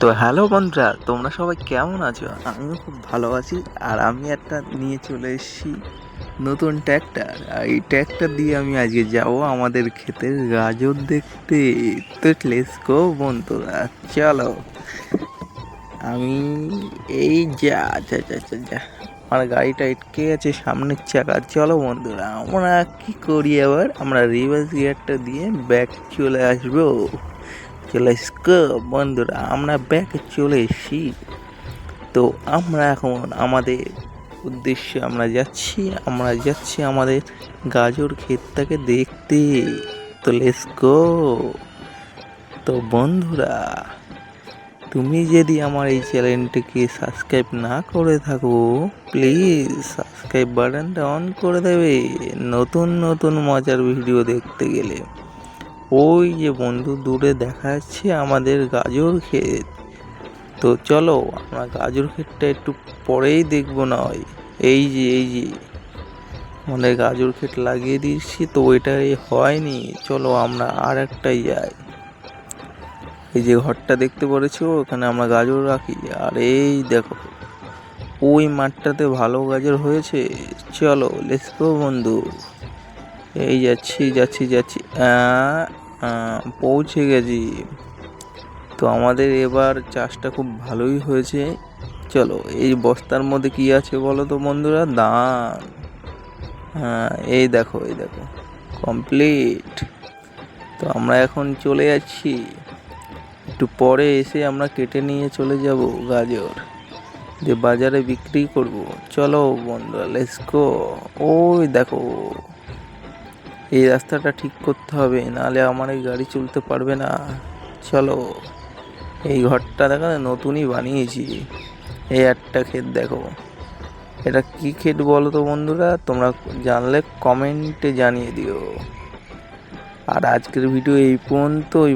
তো হ্যালো বন্ধুরা, তোমরা সবাই কেমন আছো? আমিও খুব ভালো আছি আর আমি একটা নিয়ে চলে এসেছি নতুন ট্র্যাক্টর। আর এই ট্র্যাক্টর দিয়ে আমি আজকে যাব আমাদের ক্ষেতের গাজর দেখতে। তো লেটস গো বন্ধুরা, চলো। আমি এই যা যা যা যা যা। আমার গাড়িটা আটকে আছে সামনের চাকা। চলো বন্ধুরা, আমরা কি করি এবার আমরা রিভার্স গিয়ারটা দিয়ে ব্যাক চলে আসব। চলে এসো বন্ধুরা, আমরা ব্যাকে চলে এসেছি। তো আমরা এখন আমাদের উদ্দেশ্যে আমরা যাচ্ছি আমরা যাচ্ছি আমাদের গাজর ক্ষেতটাকে দেখতে। তো লেটস গো তো বন্ধুরা, তুমি যদি আমার এই চ্যানেলটিকে সাবস্ক্রাইব না করে থাকো প্লিজ সাবস্ক্রাইব বাটনটা অন করে দেবে। নতুন নতুন মজার ভিডিও দেখতে গেলে। ওই যে বন্ধু দূরে দেখা যাচ্ছে আমাদের গাজর ক্ষেত। তো চলো, আমরা গাজর ক্ষেতটা একটু পরেই দেখব না হয়। এই যে এই যে। আমাদের গাজর ক্ষেত লাগিয়ে দিয়েছি তো ওইটাই হয়নি। চলো আমরা আর একটাই যাই। এই যে ঘরটা দেখতে পেরেছ? ওখানে আমরা গাজর রাখি। আর এই দেখো, ওই মাঠটাতে ভালো গাজর হয়েছে। চলো লেটস গো বন্ধু। এই যাচ্ছি যাচ্ছি যাচ্ছি। পৌঁছে গেছি। তো আমাদের এবার চাষটা খুব ভালোই হয়েছে। চলো, এই বস্তার মধ্যে কি আছে বলো তো বন্ধুরা? দান হ্যাঁ এই দেখো এই দেখো। কমপ্লিট। তো আমরা এখন চলে যাচ্ছি। একটু পরে এসে আমরা কেটে নিয়ে চলে যাব গাজর। যে বাজারে বিক্রি করব। চলো বন্ধুরা লেটস গো ওই দেখো। এই রাস্তাটা ঠিক করতে হবে নাহলে আমার এই গাড়ি চলতে পারবে না। চলো, এই ঘরটা দেখো না, নতুনই বানিয়েছি। এই একটা ক্ষেত দেখো। এটা কি ক্ষেত বলো তো বন্ধুরা? তোমরা জানলে কমেন্টে জানিয়ে দিও। আর আজকের ভিডিও এই পর্যন্তই।